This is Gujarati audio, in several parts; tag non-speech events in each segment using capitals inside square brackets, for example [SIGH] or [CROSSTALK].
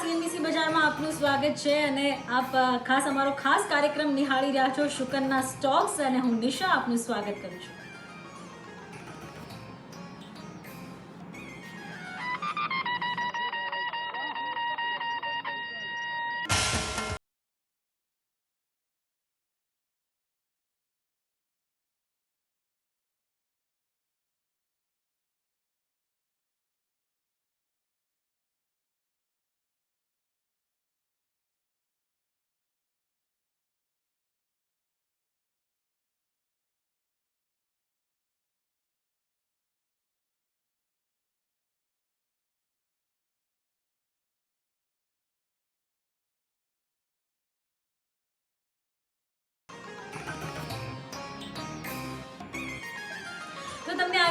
સીએનબીસી બજારમાં આપનું સ્વાગત છે અને આપ ખાસ અમારો ખાસ કાર્યક્રમ નિહાળી રહ્યા છો શુકનના સ્ટોક્સ અને હું નિશા આપનું સ્વાગત કરું છું.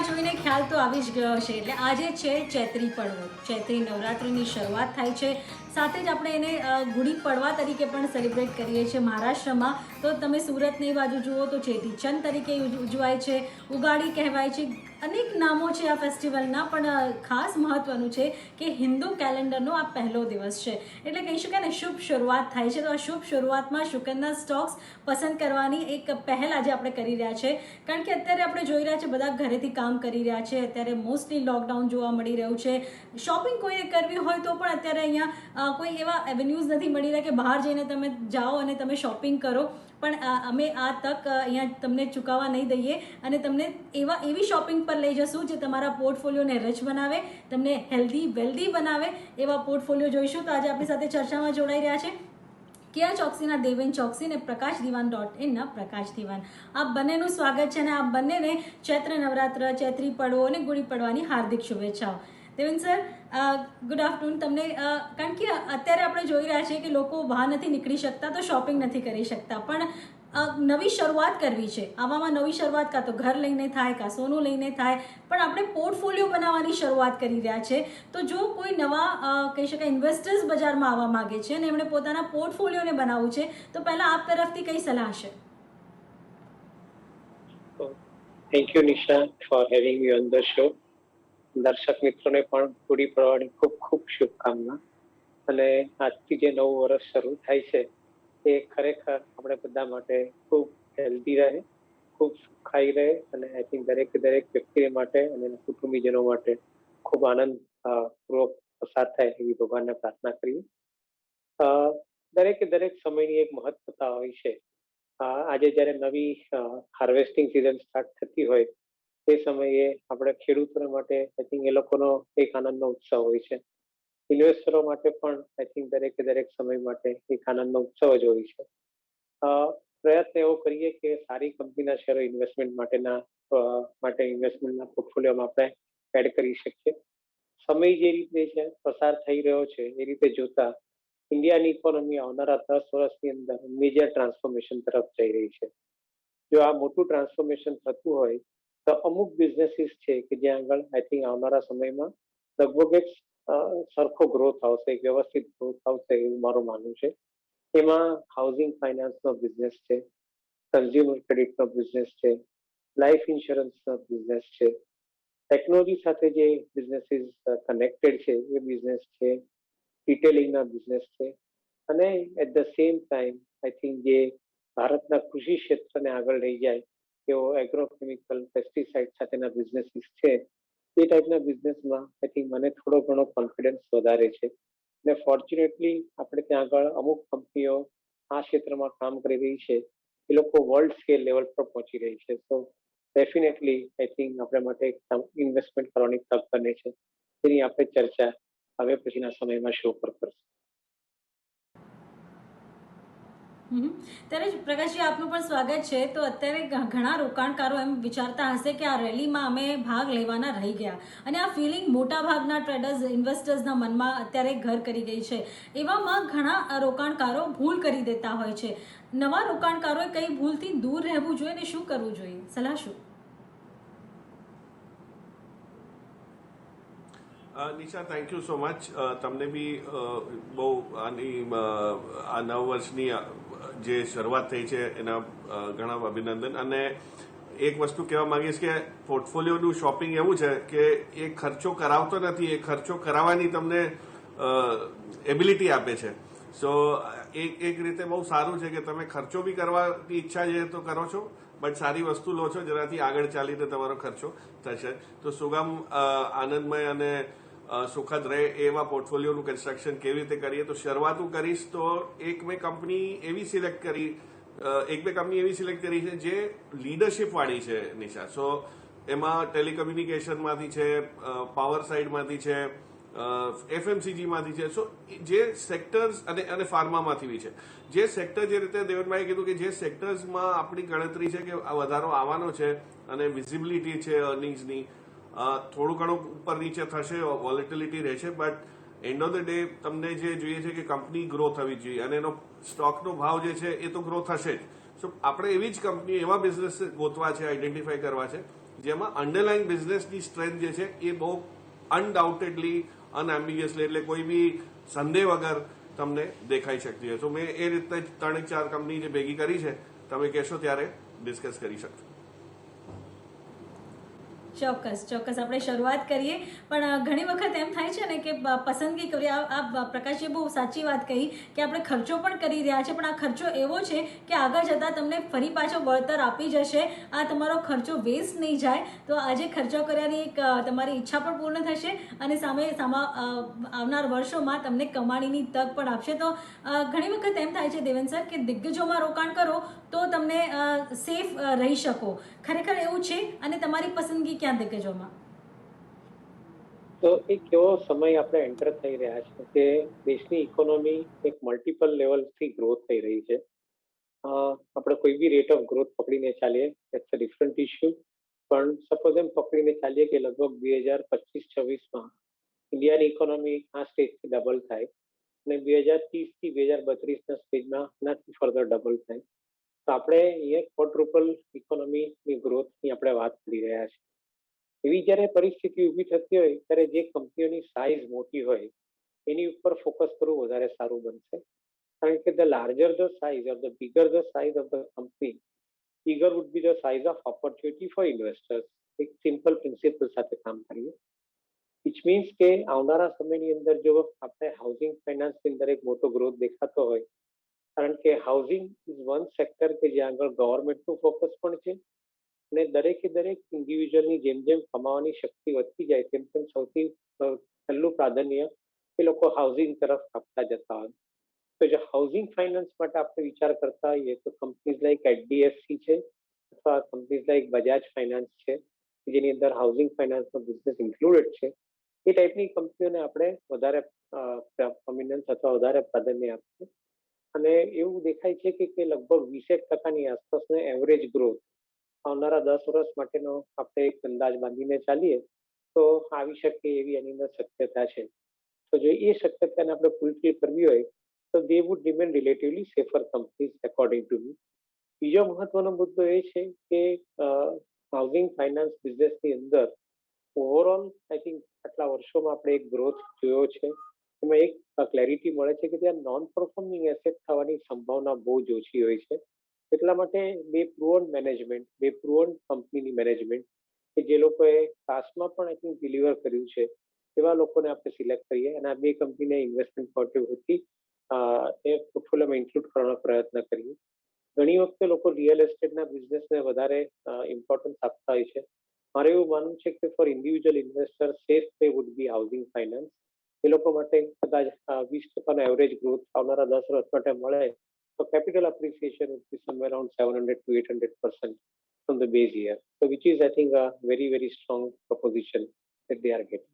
જોઈને ખ્યાલ તો આવી જ ગયો હશે. એટલે આજે છે ચૈત્રી પર્વ. ચૈત્રી નવરાત્રિની શરૂઆત થાય છે. સાથે જ આપણે એને ગુડી પડવા તરીકે પણ સેલિબ્રેટ કરીએ છીએ મહારાષ્ટ્રમાં. તો તમે સુરતની બાજુ જુઓ તો ચેટીચંદ તરીકે ઉજવાય છે. ઉગાડી કહેવાય છે. અનેક નામો છે આ ફેસ્ટિવલના પણ ખાસ મહત્વનું છે કે હિન્દુ કેલેન્ડરનો આ પહેલો દિવસ છે. એટલે કહી શકાય ને, શુભ શરૂઆત થાય છે. તો આ શુભ શરૂઆતમાં શુકનના સ્ટોક્સ પસંદ કરવાની એક પહેલ આજે આપણે કરી રહ્યા છે. કારણ કે અત્યારે આપણે જોઈ રહ્યા છે, બધા ઘરેથી કામ કરી રહ્યા છે. અત્યારે મોસ્ટલી લોકડાઉન જોવા મળી રહ્યું છે. શોપિંગ કોઈએ કરવી હોય તો પણ અત્યારે અહીંયા કોઈ એવા એવન્યુઝ નથી મળી રહ્યા કે બહાર જઈને તમે જાઓ અને તમે શોપિંગ કરો. પણ અમે આ તક અહીંયા તમને ચૂકવવા નહીં દઈએ અને તમને એવા, એવી શોપિંગ પર લઈ જશું જે તમારા પોર્ટફોલિયોને રચ બનાવે, તમને હેલ્ધી વેલ્ધી બનાવે એવા પોર્ટફોલિયો જોઈશું. તો આજે આપણી સાથે ચર્ચામાં જોડાઈ રહ્યા છે કિયા ચોકસીના દેવેન ચોકસી અને પ્રકાશ દિવાન ડોટ ઇનના પ્રકાશ દિવાન. આ બંનેનું સ્વાગત છે અને આ બંનેને ચૈત્ર નવરાત્ર, ચૈત્રી પડવો અને ગુડી પડવાની હાર્દિક શુભેચ્છાઓ. દેવેન સર ગુડ આફ્ટરનૂન તમને કારણ કે અત્યારે આપણે જોઈ રહ્યા છીએ કે લોકો બહાર નથી નીકળી શકતા, તો શોપિંગ નથી કરી શકતા. પણ નવી શરૂઆત કરવી છે. આવામાં નવી શરૂઆત કાં તો ઘર લઈને થાય, કાં સોનું લઈને થાય, પણ આપણે પોર્ટફોલિયો બનાવવાની શરૂઆત કરી રહ્યા છે. તો જો કોઈ નવા કહી શકાય ઇન્વેસ્ટર્સ બજારમાં આવવા માગે છે અને એમણે પોતાના પોર્ટફોલિયોને બનાવવું છે, તો પહેલાં આપ તરફથી કઈ સલાહ છે thank you Nisha for having you on the show દર્શક મિત્રોને પણ પૂરી પડવાની ખૂબ ખૂબ શુભકામના. અને આજથી જે નવું વર્ષ શરૂ થાય છે, એ ખરેખર આપણે બધા માટે ખૂબ હેલ્ધી રહે, ખૂબ સુખાઈ રહે અને આઈ થિંક દરેક દરેક વ્યક્તિ માટે અને કુટુંબીજનો માટે ખૂબ આનંદ પૂર્વક પસાર થાય એવી ભગવાનને પ્રાર્થના કરીએ. દરેકે દરેક સમયની એક મહત્વતા હોય છે. આજે જ્યારે નવી હાર્વેસ્ટિંગ સિઝન સ્ટાર્ટ થતી હોય તે સમયે આપણે ખેડૂતો માટે આઈ થિંક એ લોકોનો એક આનંદનો ઉત્સવ હોય છે. ઇન્વેસ્ટરો માટે પણ આઈ થિંક દરેકે દરેક સમય માટે એક આનંદનો ઉત્સવ જ હોય છે. પ્રયત્ન એવો કરીએ કે સારી કંપનીના શેરો ઇન્વેસ્ટમેન્ટ માટેના માટે ઇન્વેસ્ટમેન્ટના પોર્ટફોલિયોમાં આપણે એડ કરી શકીએ. સમય જે રીતે છે, પસાર થઈ રહ્યો છે, એ રીતે જોતા ઇન્ડિયાની ઇકોનોમી આવનારા દસ વર્ષની અંદર મેજર ટ્રાન્સફોર્મેશન તરફ જઈ રહી છે. જો આ મોટું ટ્રાન્સફોર્મેશન થતું હોય તો અમુક બિઝનેસીસ છે કે જ્યાં આગળ આઈ થિંક આવનારા સમયમાં લગભગ એક સરખો ગ્રોથ આવશે વ્યવસ્થિત ગ્રોથ આવશે એવું મારું માનવું છે. એમાં હાઉસિંગ ફાઇનાન્સનો બિઝનેસ છે કન્ઝ્યુમર ક્રેડિટનો બિઝનેસ છે લાઈફ ઇન્સ્યોરન્સનો બિઝનેસ છે. ટેકનોલોજી સાથે જે બિઝનેસીસ કનેક્ટેડ છે, એ બિઝનેસ છે રિટેલિંગના બિઝનેસ છે. અને at the same time I think જે ભારતના કૃષિ ક્ષેત્રને આગળ લઈ જાય તેઓ એગ્રોકેમિકલ પેસ્ટિસાઇડ સાથેના બિઝનેસીસ છે. એ ટાઈપના બિઝનેસમાં આઈ મને થોડો ઘણો કોન્ફિડન્સ વધારે છે. અને ફોર્ચ્યુનેટલી આપણે ત્યાં આગળ અમુક કંપનીઓ આ ક્ષેત્રમાં કામ કરી રહી છે. એ લોકો વર્લ્ડ સ્કેલ લેવલ પર પહોંચી રહી છે. તો ડેફિનેટલી આઈ થિંક આપણે માટે ઇન્વેસ્ટમેન્ટ કરવાની તક બને છે. તેની આપણે ચર્ચા હવે પછીના સમયમાં શો પર કરશું. ત્યારે પ્રકાશજી, આપનું પણ સ્વાગત છે. તો અત્યારે ઘણા રોકાણકારો એમ વિચારતા હશે કે આ રેલીમાં અમે ભાગ લેવાના રહી ગયા. અને આ ફિલિંગ મોટા ભાગના ટ્રેડર્સ ઇન્વેસ્ટર્સના મનમાં અત્યારે ઘર કરી ગઈ છે. એવામાં ઘણા રોકાણકારો ભૂલ કરી દેતા હોય છે. નવા રોકાણકારોએ કઈ ભૂલથી દૂર રહેવું જોઈએ અને શું કરવું જોઈએ? સલાહ શું? Nisha thank you so much તમને બી બહુ આની આ નવ વર્ષની જે શરૂઆત થઈ છે એના ઘણા અભિનંદન. અને એક વસ્તુ કહેવા માંગીશ કે પોર્ટફોલિયોનું શોપિંગ એવું છે કે એ ખર્ચો કરાવતો નથી, એ ખર્ચો કરાવવાની તમને એબિલિટી આપે છે. સો એક એક રીતે બહુ સારું છે કે તમે ખર્ચો બી કરવાની ઈચ્છા છે તો કરો છો, બટ સારી વસ્તુ લો છો, જેનાથી આગળ ચાલીને તમારો ખર્ચો થશે. તો સુગમ આનંદમય અને સુખદ રહે એવા પોર્ટફોલિયોનું કન્સ્ટ્રક્શન કેવી રીતે કરીએ? તો શરૂઆત હું કરીશ તો એક મેં કંપની એવી સિલેક્ટ કરી એક બે કંપની એવી સિલેક્ટ કરી છે જે લીડરશિપ વાળી છે, નિશા. સો એમાં ટેલિકમ્યુનિકેશનમાંથી છે પાવર સાઇડમાંથી છે એફએમસીજીમાંથી છે. સો જે સેક્ટર્સ અને અને ફાર્મામાંથી બી છે. જે સેક્ટર જે રીતે દેવનભાઈએ કીધું કે જે સેક્ટર્સમાં આપણી ગણતરી છે કે વધારો આવવાનો છે અને વિઝિબિલિટી છે અર્નિંગ્સની થોડું ઘણું ઉપર નીચે થશે વોલેટિલિટી રહેશે but end of the day તમને જે જોઈએ છે કે કંપની ગ્રો થવી જોઈએ. અને એનો સ્ટોકનો ભાવ જે છે એ તો ગ્રો થશે જ. સો આપણે એવી જ કંપની એવા બિઝનેસ ગોતવા છે આઈડેન્ટિફાઈ કરવા છે, જેમાં અંડરલાઇન બિઝનેસની સ્ટ્રેન્થ જે છે એ બહુ અનડાઉટેડલી અનએમ્બિગિયસલી એટલે કોઈ બી સંદેહ વગર તમને દેખાઈ શકતી હોય. તો મેં એ રીતે ત્રણ ચાર કંપની જે ભેગી કરી છે. તમે કહેશો ત્યારે ડિસ્કસ કરી શકશો. ચોક્કસ ચોક્કસ. આપણે શરૂઆત કરીએ. પણ ઘણી વખત એમ થાય છે ને કે પસંદગી કરીએ આ આ પ્રકાશે બહુ સાચી વાત કહી કે આપણે ખર્ચો પણ કરી રહ્યા છે, પણ આ ખર્ચો એવો છે કે આગળ જતાં તમને ફરી પાછો વળતર આપી જશે. આ તમારો ખર્ચો વેસ્ટ નહીં જાય. તો આજે ખર્ચો કર્યાની એક તમારી ઈચ્છા પણ પૂર્ણ થશે અને સામે, સામા આવનાર વર્ષોમાં તમને કમાણીની તક પણ આપશે. તો ઘણી વખત એમ થાય છે દેવેન સર કે દિગ્ગજોમાં રોકાણ કરો તો તમને સેફ રહી શકો. ખરેખર એવું છે અને તમારી પસંદગી ક્યાં દિગ્ગજોમાં તો એક એવો સમય આપણે એન્ટર થઈ રહ્યા છે કે દેશની ઇકોનોમી એક મલ્ટિપલ લેવલથી ગ્રોથ થઈ રહી છે. આપણે કોઈ બી રેટ ઓફ ગ્રોથ પકડીને ચાલીએ ઇટ્સ અ ડિફરન્ટ ઇસ્યુ પણ સપોઝ એમ પકડીને ચાલીએ કે લગભગ બે હજાર પચીસ છવ્વીસમાં ઇન્ડિયાની ઇકોનોમી આ સ્ટેજથી ડબલ થાય અને બે હજાર ત્રીસથી બે હજાર બત્રીસના સ્ટેજમાં એનાથી ફર્ધર ડબલ થાય. તો આપણે અહીંયા ક્વોડ્રુપલ ઇકોનોમીની ગ્રોથની આપણે વાત કરી રહ્યા છીએ. એવી જ્યારે પરિસ્થિતિ ઊભી થતી હોય, ત્યારે જે કંપનીઓની સાઇઝ મોટી હોય, એની ઉપર ફોકસ કરવું વધારે સારું બનશે. કારણ કે the larger the size or the bigger the size of the company bigger would be the size of opportunity for investors એક સિમ્પલ પ્રિન્સિપલ સાથે કામ કરીએ. ઇચ મીન્સ કે આવનારા સમયની અંદર જો આપણે હાઉસિંગ ફાઇનાન્સની અંદર એક મોટો ગ્રોથ દેખાતો હોય, કારણ કે હાઉસિંગ ઇઝ વન સેક્ટર કે જ્યાં આગળ ગવર્મેન્ટનું ફોકસ પણ છે અને દરેકે દરેક ઇન્ડિવિજ્યુઅલની જેમ જેમ કમાવાની શક્તિ વધતી જાય તેમ તેમ સૌથી પહેલું પ્રાધાન્ય એ લોકો હાઉસિંગ તરફ આપતા જતા હોય. તો જો હાઉસિંગ ફાઇનાન્સ માટે આપણે વિચાર કરતા હોઈએ તો કંપનીઝ લાઈક એચડીએફસી છે અથવા કંપનીઝ લાઈક બજાજ ફાઇનાન્સ છે, જેની અંદર હાઉસિંગ ફાઇનાન્સનો બિઝનેસ ઇન્ક્લુડેડ છે. એ ટાઈપની કંપનીઓને આપણે વધારે પ્રોમિનન્સ અથવા વધારે પ્રાધાન્ય આપીએ. અને એવું દેખાય છે કે લગભગ વીસેક ટકાની આસપાસનો એવરેજ ગ્રોથ આવનારા દસ વર્ષ માટેનો આપણે એક અંદાજ બાંધીને ચાલીએ, તો આવી શકે એવી એની અંદર શક્યતા છે. તો જો એ શક્યતાને આપણે ફૂલફિલ કરવી હોય, તો they would remain relatively safer companies according to me બીજો મહત્વનો મુદ્દો એ છે કે હાઉસિંગ ફાઇનાન્સ બિઝનેસની અંદર ઓવરઓલ આઈ થિંક આટલા વર્ષોમાં આપણે એક ગ્રોથ જોયો છે. એમાં એક ક્લેરિટી મળે છે કે ત્યાં નોન પરફોર્મિંગ એસેટ થવાની સંભાવના બહુ જ ઓછી હોય છે. એટલા માટે બે પ્રુવન મેનેજમેન્ટ બે પ્રુવન કંપનીની મેનેજમેન્ટ કે જે લોકોએ પાસ્ટમાં પણ આઈ થિંક ડિલિવર કર્યું છે, એવા લોકોને આપણે સિલેક્ટ કરીએ અને આ બે કંપનીને ઇન્વેસ્ટમેન્ટ પોઈન્ટ એ પોર્ટફોલિયોમાં ઇન્ક્લુડ કરવાનો પ્રયત્ન કરીએ. ઘણી વખતે લોકો રિયલ એસ્ટેટના બિઝનેસને વધારે ઇમ્પોર્ટન્સ આપતા હોય છે. મારે એવું માનવું છે કે for individual investor safe pay would be housing finance એ લોકો માટે કદાચ વીસ ટકાનો એવરેજ ગ્રોથ આવનારા દસ વર્ષ માટે મળે So capital appreciation would be somewhere around 700 to 800 percent from the base year. So which is, I think, a very, very strong proposition that they are getting.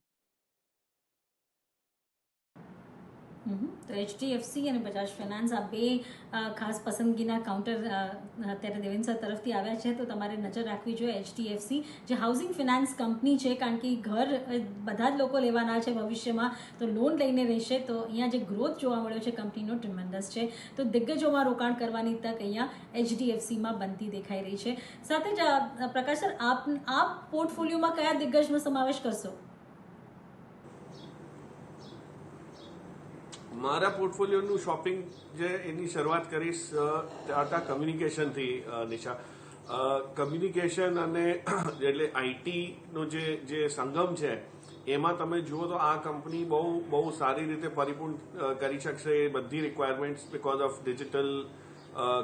Mm -hmm. તો એચડીએફસી અને બજાજ ફાઇનાન્સ આ બે ખાસ પસંદગીના કાઉન્ટર અત્યારે દેવેન્દ્ર સર તરફથી આવ્યા છે, તો તમારે નજર રાખવી જોઈએ એચડીએફસી જે હાઉસિંગ ફિનાન્સ કંપની છે, કારણ કે ઘર બધા જ લોકો લેવાના છે ભવિષ્યમાં, તો લોન લઈને રહેશે, તો અહીંયા જે ગ્રોથ જોવા મળ્યો છે કંપનીનો ટ્રિમેન્ડસ છે. તો દિગ્ગજોમાં રોકાણ કરવાની તક અહીંયા એચડીએફસીમાં બનતી દેખાઈ રહી છે. સાથે જ પ્રકાશ સર, આપ આપ પોર્ટફોલિયોમાં કયા દિગ્ગજનો સમાવેશ કરશો? મારા પોર્ટફોલિયોનું શોપિંગ જે એની શરૂઆત કરીશ ટાટા કમ્યુનિકેશનથી નિશા. કમ્યુનિકેશન અને [CLEARS THROAT] એટલે આઈટીનો જે જે સંગમ છે, એમાં તમે જુઓ તો આ કંપની બહુ બહુ સારી રીતે પરિપૂર્ણ કરી શકશે. એ બધી requirements because of digital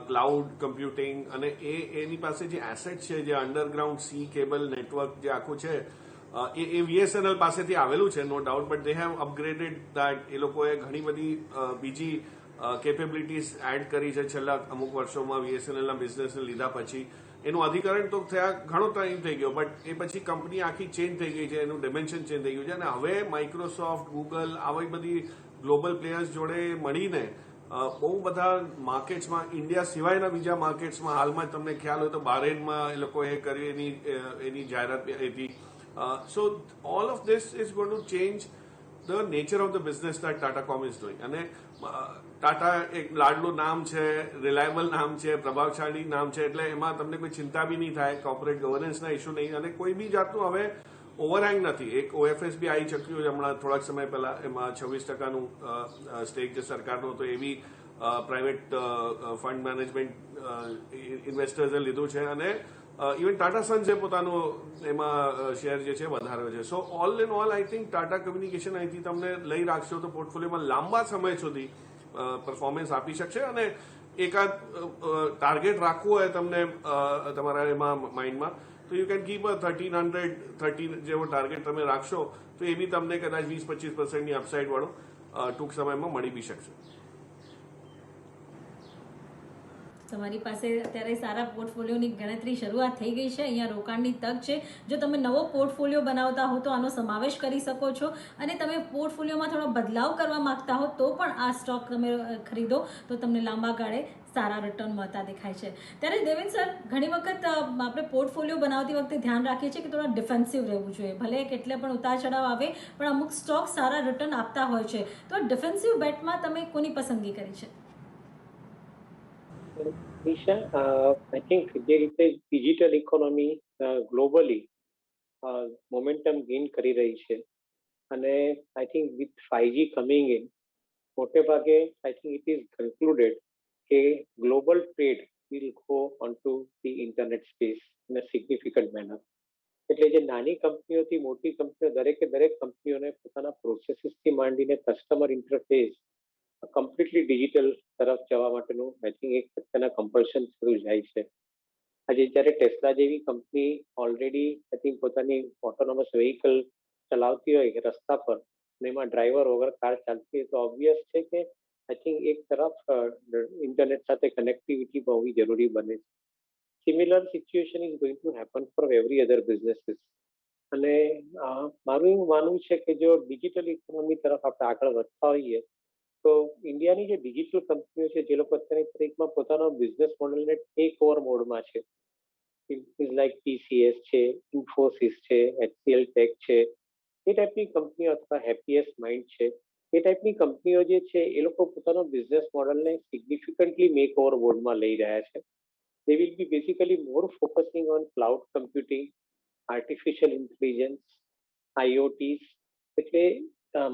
cloud computing અને એ, એની પાસે જે એસેટ છે, જે અંડરગ્રાઉન્ડ સી કેબલ નેટવર્ક જે આખું છે એ એ વીએસએનએલ પાસેથી આવેલું છે no doubt but they have upgraded that એ લોકોએ ઘણી બધી બીજી કેપેબિલિટીઝ એડ કરી છે છેલ્લા અમુક વર્ષોમાં વીએસએનએલના બિઝનેસને લીધા પછી. એનું અધિકરણ તો થયા ઘણો ટાઈમ થઈ ગયો બટ એ પછી કંપની આખી ચેન્જ થઈ ગઈ છે, એનું ડિમેન્શન ચેન્જ થઈ ગયું છે. અને હવે માઇક્રોસોફ્ટ ગૂગલ આવી બધી ગ્લોબલ પ્લેયર્સ જોડે મળીને બહુ બધા માર્કેટ્સમાં ઇન્ડિયા સિવાયના બીજા માર્કેટ્સમાં હાલમાં તમને ખ્યાલ હોય તો બારેનમાં એ લોકો એ કરી એની એની જાહેરાત so all of this is going to change the nature of the business that Tata Comm is doing અને ટાટા એક લાડલું નામ છે રિલાયબલ નામ છે, પ્રભાવશાળી નામ છે, એટલે એમાં તમને કોઈ ચિંતા બી નહીં થાય કોર્પોરેટ ગવર્નન્સના ઇસ્યુ નહીં. અને કોઈ બી જાતનું હવે ઓવરહેંગ નથી. એક ઓએફએસ બી આવી ચક્યું છે હમણાં થોડાક સમય પહેલા, એમાં છવ્વીસ ટકાનું સ્ટેક જે સરકારનું હતું, એવી પ્રાઇવેટ ફંડ મેનેજમેન્ટ ઇન્વેસ્ટર્સે લીધું છે. અને ઇવન ટાટા સન્સે પોતાનો એમાં શેર જે છે વધાર્યો છે. So all in all I think Tata communication અહીંથી તમને લઈ રાખશો તો પોર્ટફોલિયોમાં લાંબા સમય સુધી પરફોર્મન્સ આપી શકશે અને એકાદ ટાર્ગેટ રાખવું હોય તમને તમારા એમાં માઇન્ડમાં તો you can keep a thirteen hundred thirteen જેવો ટાર્ગેટ તમે રાખશો, તો એ બી તમને કદાચ વીસ પચીસ પર્સન્ટની અપસાઇડ વાળો ટૂંક સમયમાં મળી બી શકશે. તમારી પાસે અત્યારે સારા પોર્ટફોલિયોની ગણતરી શરૂઆત થઈ ગઈ છે. અહીંયા રોકાણની તક છે. જો તમે નવો પોર્ટફોલિયો બનાવતા હો, તો આનો સમાવેશ કરી શકો છો. અને તમે પોર્ટફોલિયોમાં થોડો બદલાવ કરવા માંગતા હો, તો પણ આ સ્ટોક તમે ખરીદો, તો તમને લાંબા ગાળે સારા રિટર્ન મળતા દેખાય છે. ત્યારે દેવેન સર, ઘણી વખત આપણે પોર્ટફોલિયો બનાવતી વખતે ધ્યાન રાખીએ છીએ કે થોડા ડિફેન્સિવ રહેવું જોઈએ. ભલે કેટલે પણ ઉતાર ચડાવ આવે, પણ અમુક સ્ટોક સારા રિટર્ન આપતા હોય છે. તો ડિફેન્સિવ બેટમાં તમે કોની પસંદગી કરી છે? નિશા આઈ થિંક જે રીતે digital economy globally momentum gain કરી રહી છે. અને I think with five G coming in મોટે ભાગે I think it is concluded કે global trade will go on to the internet space in a significant manner એટલે જે નાની કંપનીઓથી મોટી કંપનીઓ, દરેકે દરેક કંપનીઓને પોતાના પ્રોસેસીસથી માંડીને કસ્ટમર ઇન્ટરફેસ કમ્પ્લીટલી ડિજિટલ તરફ જવા માટેનું આઈ થિંક એક પ્રકારના કમ્પલ્શન શરૂ જાય છે. આજે જ્યારે ટેસ્લા જેવી કંપની ઓલરેડી આઈ થિંક પોતાની ઓટોનોમસ વેહિકલ ચલાવતી હોય રસ્તા પર, અને એમાં ડ્રાઈવર વગર કાર ચાલતી હોય, તો ઓબ્વિયસ છે કે આઈ થિંક એક તરફ ઇન્ટરનેટ સાથે કનેક્ટિવિટી બહુ જરૂરી બને છે. Similar situation is going to happen for every other businesses અને મારું એવું માનવું છે કે જો ડિજિટલ ઇકોનોમી તરફ આપણે આગળ વધતા હોઈએ તો ઇન્ડિયાની જે ડિજિટલ કંપનીઓ છે, જે લોકો અત્યારની તારીખમાં પોતાનો બિઝનેસ મોડેલને ટેક ઓવર મોડમાં છે. ઇઝ લાઈક ટીસીએસ છે ઇન્ફોસિસ છે એચસીએલ ટેક છે. એ ટાઈપની કંપનીઓ અથવા હેપીએસ્ટ માઇન્ડ છે. એ ટાઈપની કંપનીઓ જે છે, એ લોકો પોતાનો બિઝનેસ મોડલને સિગ્નિફિકન્ટલી મેક ઓવર મોડમાં લઈ રહ્યા છે. They will be basically more focusing on cloud computing artificial intelligence IoTs એટલે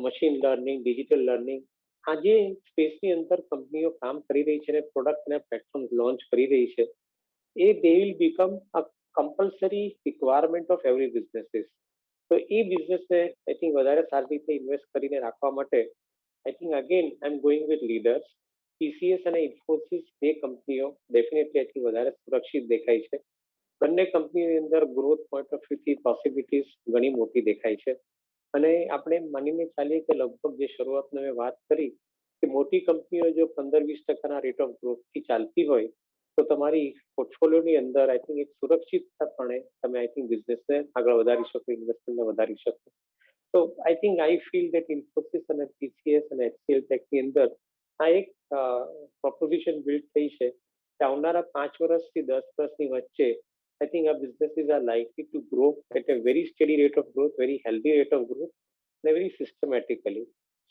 મશીન લર્નિંગ ડિજિટલ લર્નિંગ આ જે સ્પેસની અંદર કંપનીઓ કામ કરી રહી છે અને પ્રોડક્ટ અને પ્લેટફોર્મ લોન્ચ કરી રહી છે. એ they will become a compulsory requirement of every businesses તો એ બિઝનેસને આઈ થિંક વધારે સારી રીતે ઇન્વેસ્ટ કરીને રાખવા માટે I think again I am going with leaders TCS અને ઇન્ફોસિસ બે કંપનીઓ ડેફિનેટલી આથી વધારે સુરક્ષિત દેખાય છે. બંને કંપનીઓની અંદર ગ્રોથ પોઈન્ટ ઓફ વ્યૂથી પોસિબિલિટીઝ ઘણી મોટી દેખાય છે. અને આપણે માનીને ચાલીએ કે લગભગ જે શરૂઆતમાં મેં વાત કરી કે મોટી કંપનીઓ જો પંદર વીસ ટકાના રેટ ઓફ ગ્રોથથી ચાલતી હોય, તો તમારી પોર્ટફોલિયોની અંદર આઈ થિંક એક સુરક્ષિતપણે તમે આઈ થિંક બિઝનેસને આગળ વધારી શકો ઇન્વેસ્ટમેન્ટને વધારી શકો. તો I think I feel that Infosys અને ટીસીએસ અને એચસીએલ ટેકની અંદર આ એક પ્રોપોઝિશન બિલ્ડ થઈ છે કે આવનારા પાંચ વર્ષથી દસ વર્ષની વચ્ચે આઈ થિંક આ businesses are likely to grow at a very steady rate of growth very healthy rate of growth, and very systematically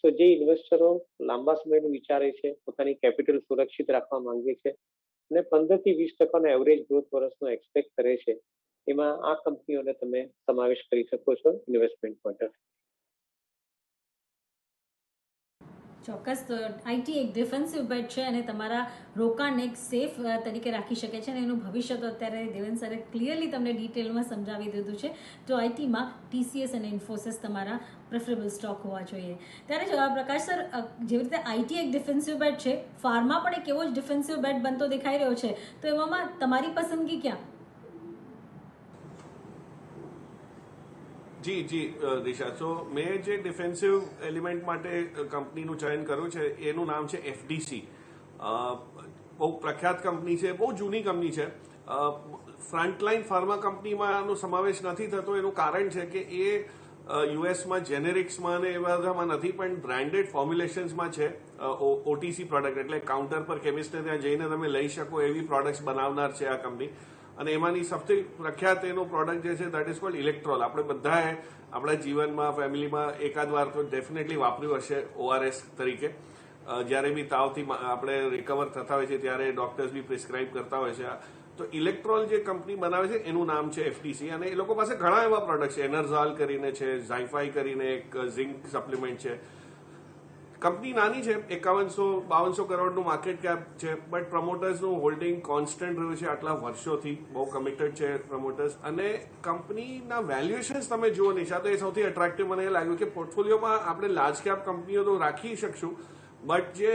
so જે ઇન્વેસ્ટરો લાંબા સમયનું વિચારે છે પોતાની કેપિટલ સુરક્ષિત રાખવા માંગે છે અને પંદરથી વીસ ટકાનો એવરેજ ગ્રોથ વર્ષનો એક્સપેક્ટ કરે છે એમાં આ કંપનીઓને તમે સમાવેશ કરી શકો છો ઇન્વેસ્ટમેન્ટ પોઈન્ટ ચોક્કસ, તો આઈટી એક ડિફેન્સિવ બેટ છે અને તમારા રોકાણને એક સેફ તરીકે રાખી શકે છે અને એનું ભવિષ્ય તો અત્યારે દેવેન સરે ક્લિયરલી તમને ડિટેલમાં સમજાવી દીધું છે. તો આઈટીમાં ટીસીએસ અને ઇન્ફોસિસ તમારા પ્રેફરેબલ સ્ટોક હોવા જોઈએ. ત્યારે જો પ્રકાશ સર જેવી રીતે આઈટી એક ડિફેન્સિવ બેટ છે ફાર્મા પણ એક એવો જ ડિફેન્સિવ બેટ બનતો દેખાઈ રહ્યો છે, તો એવામાં તમારી પસંદગી ક્યાં? જી જી દિશા. સો મેં જે ડિફેન્સિવ એલિમેન્ટ માટે કંપનીનું ચયન કર્યું છે, એનું નામ છે એફડીસી બહુ પ્રખ્યાત કંપની છે, બહુ જૂની કંપની છે. ફ્રન્ટલાઇન ફાર્મા કંપનીમાં આનો સમાવેશ નથી થતો. એનું કારણ છે કે એ યુએસમાં જેનેરિક્સમાં અને એ બધામાં નથી, પણ બ્રાન્ડેડ ફોર્મ્યુલેશન્સમાં છે ઓટીસી પ્રોડક્ટ એટલે કાઉન્ટર પર કેમિસ્ટને ત્યાં જઈને તમે લઈ શકો એવી પ્રોડક્ટ્સ બનાવનાર છે આ કંપની અને એમાંની સૌથી પ્રખ્યાત એનો પ્રોડક્ટ જે છે દેટ ઇઝ કોલ્ડ ઇલેક્ટ્રોલ આપણે બધાએ આપણા જીવનમાં, ફેમિલીમાં એકાદ વાર તો ડેફિનેટલી વાપર્યું હશે ઓઆરએસ તરીકે. જ્યારે બી તાવથી આપણે રિકવર થતા હોય છે, ત્યારે ડોક્ટર્સ બી પ્રિસ્ક્રાઇબ કરતા હોય છે. તો ઇલેક્ટ્રોલ જે કંપની બનાવે છે, એનું નામ છે એફટીસી અને એ લોકો પાસે ઘણા એવા પ્રોડક્ટ છે. એનર્ઝાલ કરીને છે ઝાયફાઈ કરીને એક ઝિંક સપ્લિમેન્ટ છે. કંપની નાની છે, એકાવનસો, બાવનસો કરોડનું માર્કેટ કેપ છે બટ પ્રમોટર્સનું હોલ્ડિંગ કોન્સ્ટન્ટ રહ્યું છે આટલા વર્ષોથી. બહુ કમિટેડ છે પ્રમોટર્સ અને કંપનીના વેલ્યુએશન્સ તમે જુઓ નિશા તો એ સૌથી એટ્રેક્ટિવ મને એ લાગ્યું કે પોર્ટફોલિયોમાં આપણે લાર્જ કેપ કંપનીઓ તો રાખી શકશું બટ જે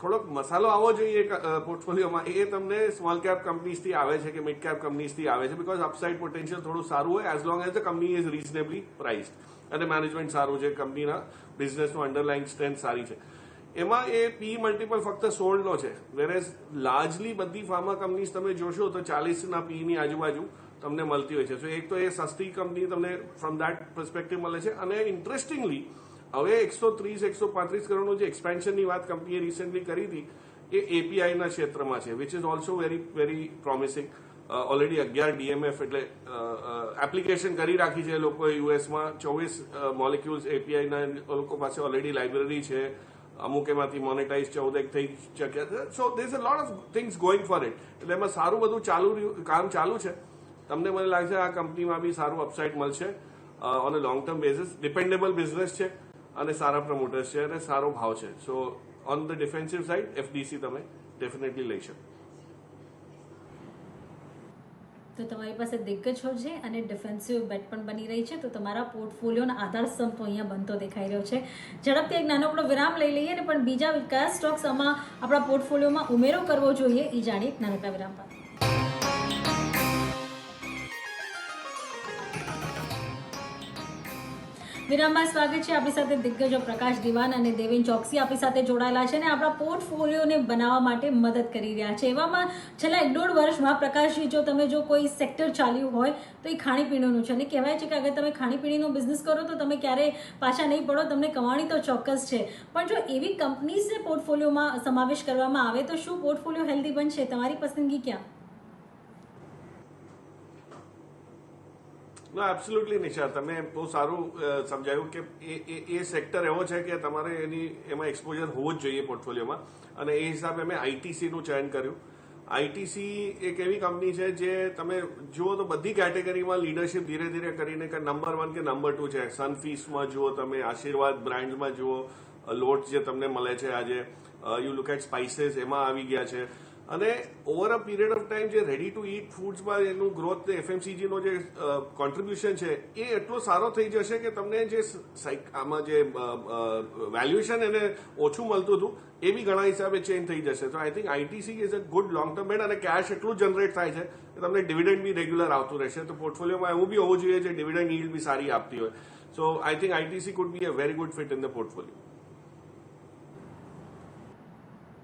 થોડોક મસાલો આવવો જોઈએ પોર્ટફોલિયોમાં એ તમને સ્મોલ કેપ કંપનીઝથી આવે છે કે મિડ કેપ કંપનીઝથી આવે છે બીકોઝ અપસાઇડ પોટેન્શિયલ થોડું સારું હોય as long as the company is reasonably priced અને મેનેજમેન્ટ સારું છે કંપનીના બિઝનેસનું અંડરલાઇન સ્ટ્રેન્થ સારી છે. એમાં એ પી મલ્ટીપલ ફક્ત સોળનો છે. વેરેઝ લાર્જલી બધી ફાર્મા કંપનીઝ તમે જોશો તો ચાલીસના પીની આજુબાજુ તમને મળતી હોય છે. સો એક તો એ સસ્તી કંપની તમને ફ્રોમ દેટ પર્સપેક્ટિવ મળે છે અને ઇન્ટરેસ્ટિંગલી હવે એકસો ત્રીસ, એકસો પાંત્રીસ કરોડનું જે એક્સપેન્શનની વાત કંપનીએ રિસેન્ટલી કરી હતી, એ એપીઆઈના ક્ષેત્રમાં છે which is also very very promising already અગિયાર ડીએમએફ એટલે એપ્લિકેશન કરી રાખી છે લોકોએ યુએસમાં. ચોવીસ મોલિક્યુલ્સ એપીઆઈના લોકો પાસે ઓલરેડી લાઇબ્રેરી છે. અમુક એમાંથી મોનેટાઇઝ ચૌદેક થઈ શક્યા છે. So there a lot of things going for it એટલે એમાં સારું બધું ચાલુ કામ ચાલુ છે. તમને મને લાગે છે આ કંપનીમાં બી સારું અપસાઇડ મળશે. On a long term basis dependable business છે અને સારા પ્રમોટર્સ છે અને સારો ભાવ છે. So on the defensive side FDC તમે ડેફિનેટલી લઈ શકો. તો તમારી પાસે દિગ્ગજો છે અને ડિફેન્સિવ બેટ પણ બની રહી છે. તો તમારા પોર્ટફોલિયોનો આધાર સ્તંભ અહીંયા બનતો દેખાઈ રહ્યો છે. ઝડપથી એક નાનકડો વિરામ લઈ લઈએ ને પણ બીજા કયા સ્ટોક્સ આમાં આપણા પોર્ટફોલિયોમાં ઉમેરો કરવો જોઈએ. એ જાણીએ નાનકડા વિરામ બાદ વિરામમાં સ્વાગત છે આપણી સાથે દિગ્ગજો પ્રકાશ દિવાન અને દેવેન ચોકસી આપણી સાથે જોડાયેલા છે અને આપણા પોર્ટફોલિયોને બનાવવા માટે મદદ કરી રહ્યા છે. એવામાં છેલ્લા એક દોઢ વર્ષમાં પ્રકાશજી, જો તમે જો કોઈ સેક્ટર ચાલ્યું હોય, તો એ ખાણીપીણીનું છે. અને કહેવાય છે કે અગર તમે ખાણીપીણીનો બિઝનેસ કરો, તો તમે ક્યારેય પાછા નહીં પડો, તમને કમાણી તો ચોક્કસ છે. પણ જો એવી કંપનીઝને પોર્ટફોલિયોમાં સમાવેશ કરવામાં આવે, તો શું પોર્ટફોલિયો હેલ્ધી બનશે? તમારી પસંદગી ક્યાં? નો એબ્સોલ્યુટલી નિશા તમે બહુ સારું સમજાયું કે એ સેક્ટર એવો છે કે તમારે એની, એમાં એક્સપોઝર હોવું જ જોઈએ પોર્ટફોલિયોમાં અને એ હિસાબે મેં આઈટીસીનું ચયન કર્યું. આઈટીસી એક એવી કંપની છે જે તમે જુઓ તો બધી કેટેગરીમાં લીડરશિપ ધીરે ધીરે કરીને કે નંબર વન કે નંબર ટુ છે. સનફીસમાં જુઓ તમે, આશીર્વાદ બ્રાન્ડમાં જુઓ લોટ જે તમને મળે છે આજે. યુ લુક એટ સ્પાઇસીસ એમાં આવી ગયા છે. અને over a period of time જે રેડી ટુ ઇટ ફૂડ્સમાં એનું ગ્રોથ એફએમસીજીનો જે કોન્ટ્રીબ્યુશન છે, એ એટલો સારો થઈ જશે કે તમને જે આમાં જે વેલ્યુએશન એને ઓછું મળતું હતું, એ બી ઘણા હિસાબે ચેન્જ થઈ જશે. તો I think ITC is a good long term bet અને કેશ એટલું જનરેટ થાય છે કે તમને ડિવિડન્ડ બી રેગ્યુલર આવતું રહેશે. તો પોર્ટફોલિયોમાં એવું બી હોવું જોઈએ જે ડિવિડન્ડ ઇલ્ડ બી સારી આપતી હોય. So I think ITC could be a very good fit in the portfolio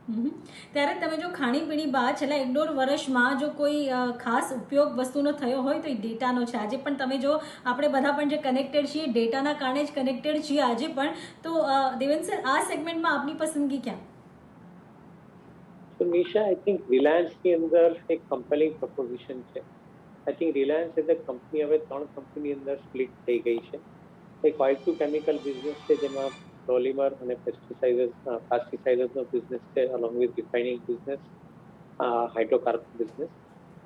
ત્યારે તમે જો ખાણીપીણી બાદ છેલ્લા એક દોઢ વર્ષમાં જો કોઈ ખાસ ઉપયોગ વસ્તુનો થયો હોય તો એ ડેટાનો છે. આજે પણ તમે જો આપણે બધા પણ જે કનેક્ટેડ છીએ, ડેટાના કારણે જ કનેક્ટેડ છીએ આજે પણ, તો દેવેન સર, આ સેગમેન્ટમાં આપની પસંદગી ક્યાં? નિશા આઈ થિંક રિલાયન્સની અંદર એક કમ્પેલિંગ પ્રપોઝિશન છે. I think Reliance as a company હવે ત્રણ કંપની અંદર સ્પ્લિટ થઈ ગઈ છે. એક ઓઇલ ટુ કેમિકલ બિઝનેસ છે, જેમાં પોલિમર અને પેસ્ટિસાઇડર્સ પેસ્ટિસાઇડર્સનો બિઝનેસ છે along with refining business hydrocarbon business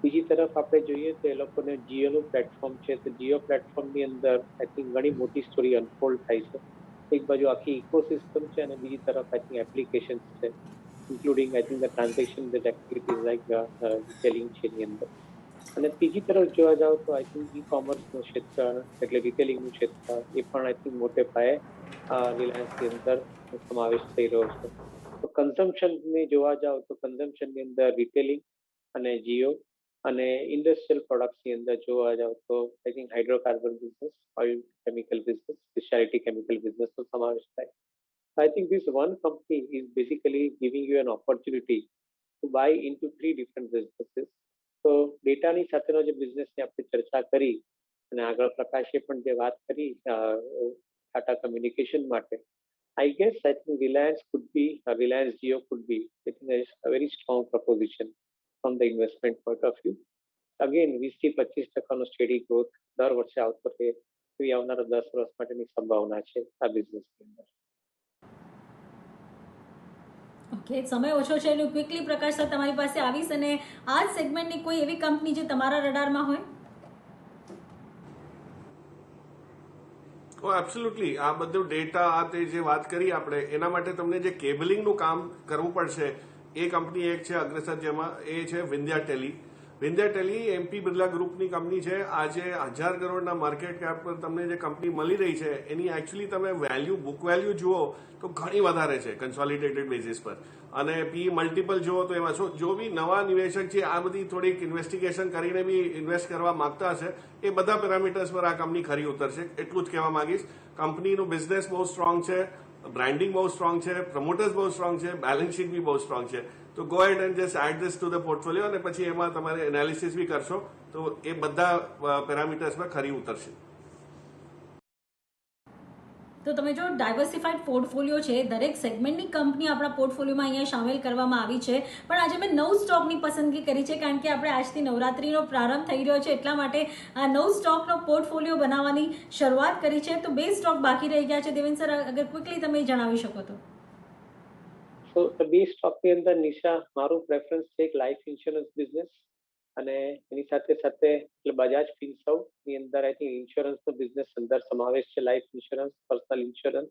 બીજી તરફ આપણે જોઈએ તો એ લોકોને જીઓનું પ્લેટફોર્મ છે. તો જીઓ પ્લેટફોર્મની અંદર આઈ થિંક ઘણી મોટી સ્ટોરી અનફોલ્ડ થાય છે. એક બાજુ આખી ઇકોસિસ્ટમ છે અને બીજી તરફ આઈ થિંક એપ્લિકેશન્સ છે including I think the transaction activities like selling છે એની અંદર. અને બીજી તરફ જોવા જાવ તો આઈ થિંક ઈ કોમર્સનું ક્ષેત્ર, એટલે રિટેલિંગનું ક્ષેત્ર, એ પણ આઈ થિંક મોટે પાયે રિલાયન્સની અંદર સમાવેશ થઈ રહ્યો છે તો કન્ઝમ્પશનને જોવા જાવ તો કન્ઝમ્પશનની અંદર રિટેલિંગ અને જીઓ અને ઇન્ડસ્ટ્રીયલ પ્રોડક્ટ્સની અંદર જોવા જાવ તો I think hydrocarbon business oil chemical business speciality chemical બિઝનેસનો સમાવેશ થાય I think this one company is basically giving you an opportunity to buy into three different businesses. તો ડેટાની સાથેનો જે બિઝનેસની આપણે ચર્ચા કરી અને આગળ પ્રકાશે પણ જે વાત કરી ટાટા કમ્યુનિકેશન માટે I guess I think Reliance could be Reliance Jio could be I think a very strong proposition from the investment point of view again વીસથી પચીસ ટકાનો સ્ટેડી ગ્રોથ દર વર્ષે આવતો રહે, એવી આવનારા દસ વર્ષ માટેની સંભાવના છે આ બિઝનેસની અંદર. ઓકે સમય ઓછો છે એટલે ક્વિકલી પ્રકાશ સર તમારી પાસે આવીશ અને આ જ સેગમેન્ટની કોઈ એવી કંપની જે તમારા રડારમાં હોય? ઓ એબ્સોલ્યુટલી આ બધું ડેટા આ તે જે વાત કરી આપણે, એના માટે તમને જે કેબલિંગનું કામ કરવું પડશે, એ કંપની એક છે, અગ્રેસર જેમાં, એ છે વિંધ્યા ટેલી. વિંધ્યા ટેલી એમપી બિરલા ગ્રુપની કંપની છે. આજે હજાર કરોડના માર્કેટ કેપ પર તમને જે કંપની મળી રહી છે, એની એકચ્યુઅલી તમે વેલ્યુ બુક વેલ્યુ જુઓ તો ઘણી વધારે છે કન્સોલિડેટેડ બેઝિસ પર. અને પી મલ્ટિપલ જુઓ તો એમાં શું, જો બી નવા નિવેશક છે આ બધી થોડીક ઇન્વેસ્ટિગેશન કરીને બી ઇન્વેસ્ટ કરવા માંગતા હશે, એ બધા પેરામીટર્સ પર આ કંપની ખરી ઉતરશે. એટલું જ કહેવા માંગીશ. કંપનીનું બિઝનેસ બહુ સ્ટ્રોંગ છે બ્રાન્ડિંગ બહુ સ્ટ્રોંગ છે પ્રમોટર્સ બહુ સ્ટ્રોંગ છે બેલેન્સ શીટ બી બહુ સ્ટ્રોંગ છે. તો go add and just add this to the portfolio અને પછી એમાં તમારે એનાલિસિસ બી કરશો. તો એ બધા પેરામીટર્સમાં ખરી ઉતરશે. તો તમે જો ડાયવર્સિફાઈડ પોર્ટફોલિયો છે, દરેક સેગમેન્ટની કંપની આપણા પોર્ટફોલિયોમાં અહીંયા સામેલ કરવામાં આવી છે. પણ આજે મેં નવ સ્ટોકની પસંદગી કરી છે, કારણ કે આપણે આજથી નવરાત્રીનો પ્રારંભ થઈ રહ્યો છે, એટલા માટે આ નવ સ્ટોકનો પોર્ટફોલિયો બનાવવાની શરૂઆત કરી છે. તો બે સ્ટોક બાકી રહી ગયા છે. દેવેન સર અગર ક્વિકલી તમે જણાવી શકો તો. સો બે સ્ટોકની અંદર નિશા, મારું પ્રેફરન્સ છે એક લાઈફ ઇન્સ્યોરન્સ બિઝનેસ અને એની સાથે સાથે એટલે બજાજ ફિનસર્વની અંદર આઈ થિંક ઇન્સ્યોરન્સનો બિઝનેસ અંદર સમાવેશ છે life insurance personal insurance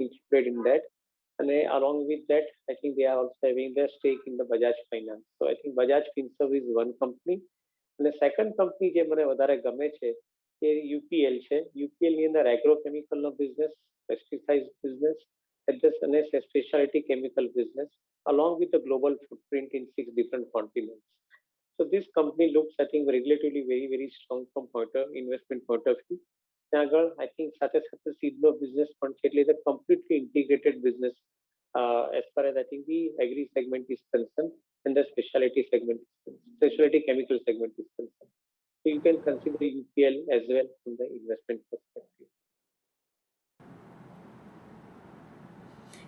included in that અને along with that I think they are also having the stake in the Bajaj Finance so I think Bajaj Finserv is one company અને સેકન્ડ કંપની જે મને વધારે ગમે છે, એ યુપીએલ છે. યુપીએલની અંદર એગ્રોકેમિકલનો business pesticide business અને speciality chemical business along with a global footprint in six different continents. So this company looks, I think, relatively very, very strong from point of investment point of view. ત્યાં આગળ આઈ થિંક સાથે સાથે સીધનો બિઝનેસ પણ છે એટલે completely integrated business as far as I think the agri segment is concern and the speciality segment speciality chemical segment is concern So you can consider UPL as well from the investment perspective.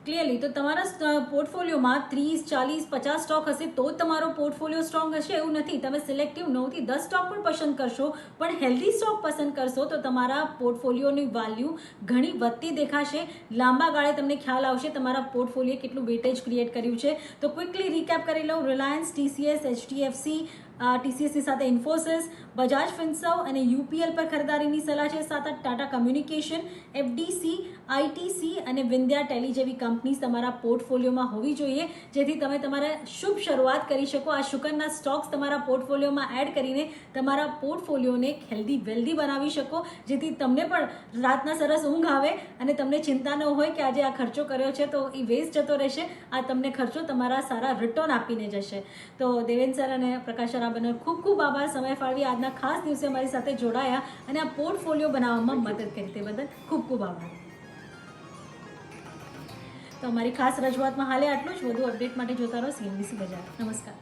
Clearly તો તમારા પોર્ટફોલિયોમાં ત્રીસ, ચાલીસ, પચાસ સ્ટોક હશે, તો તમારો પોર્ટફોલિયો સ્ટ્રોંગ હશે, એવું નથી. તમે સિલેક્ટિવ નવથી દસ સ્ટોક પણ પસંદ કરશો, પણ હેલ્ધી સ્ટોક પસંદ કરશો, તો તમારા પોર્ટફોલિયોની વેલ્યુ ઘણી વધતી દેખાશે. લાંબા ગાળે તમને ખ્યાલ આવશે તમારા પોર્ટફોલિયો કેટલું વેટેજ ક્રિએટ કર્યું છે. તો ક્વિકલી રીકેપ કરી લઉં. રિલાયન્સ ટીસીએસ એચડીએફસી ટીસીએસની સાથે ઇન્ફોસિસ બજાજ ફિન્સર્વ અને યુપીએલ પર ખરીદારીની સલાહ છે. સાથે ટાટા કમ્યુનિકેશન, એફડીસી, આઈટીસી અને વિંધ્યા ટેલી જેવી કંપનીઝ તમારા પોર્ટફોલિયોમાં હોવી જોઈએ. જેથી તમે તમારા શુભ શરૂઆત કરી શકો. આ શુકરના સ્ટોક્સ તમારા પોર્ટફોલિયોમાં એડ કરીને તમારા પોર્ટફોલિયોને હેલ્ધી, વેલ્ધી બનાવી શકો. જેથી તમને પણ રાતના સરસ ઊંઘ આવે અને તમને ચિંતા ન હોય કે આજે આ ખર્ચો કર્યો છે તો એ વેસ્ટ જતો રહેશે. આ તમને ખર્ચો તમારા સારા રિટર્ન આપીને જશે. તો દેવેન સર અને પ્રકાશ સર, આ બંને ખૂબ ખૂબ આભાર. સમય ફાળવી. આજના ખાસ દિવસે અમારી સાથે જોડાયા અને આ પોર્ટફોલિયો બનાવવામાં મદદ કરી. તે બદલ ખૂબ ખૂબ આભાર. તો અમારી ખાસ રજૂઆતમાં હાલે આટલું જ. વધુ અપડેટ માટે જોતા રહો. સીએનબીસી બજાર. નમસ્કાર.